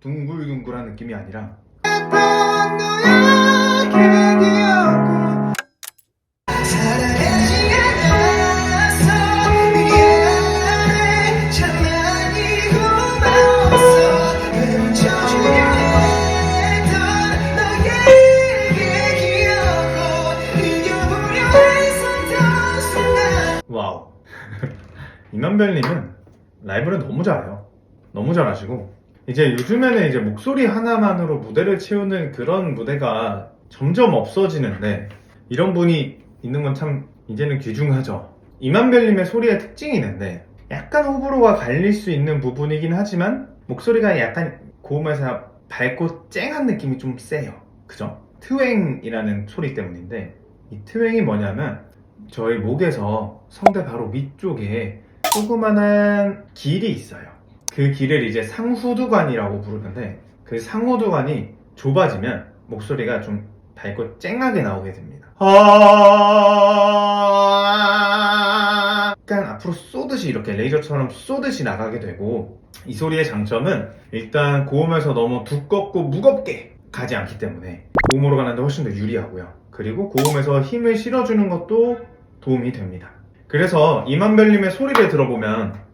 둥글둥글한 느낌이 아니라 와우. 이만별님은 라이브를 너무 잘해요 너무 잘하시고 이제 요즘에는 이제 목소리 하나만으로 무대를 채우는 그런 무대가 점점 없어지는데 이런 분이 있는 건 참 이제는 귀중하죠 이만별님의 소리의 특징이 있는데 약간 호불호가 갈릴 수 있는 부분이긴 하지만 목소리가 약간 고음에서 밝고 쨍한 느낌이 좀 세요 그죠? 트웽이라는 소리 때문인데 이 트웽이 뭐냐면 저희 목에서 성대 바로 위쪽에 조그만한 길이 있어요. 그 길을 이제 상후두관이라고 부르는데 그 상후두관이 좁아지면 목소리가 좀 밝고 쨍하게 나오게 됩니다. 아~ 약간 앞으로 쏘듯이 이렇게 레이저처럼 쏘듯이 나가게 되고 이 소리의 장점은 일단 고음에서 너무 두껍고 무겁게 가지 않기 때문에 고음으로 가는데 훨씬 더 유리하고요. 그리고 고음에서 힘을 실어주는 것도 도움이 됩니다. 그래서 이만별님의 소리를 들어보면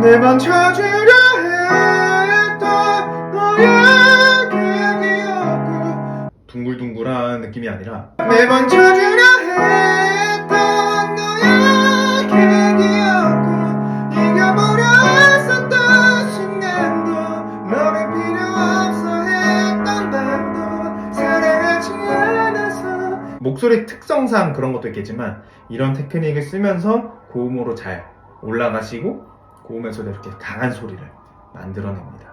내맘 찾으려 했던 너의 기억이었고. 둥글둥글한 느낌이 아니라 매번 찾으려 했던 너의 기억이었고. 이겨보려 했었던 순간도 너를 필요 없어 했던 밤도. 사랑하지 않아서. 목소리 특성상 그런 것도 있겠지만 이런 테크닉을 쓰면서 고음으로 잘 올라가시고 고음에서도 이렇게 강한 소리를 만들어냅니다.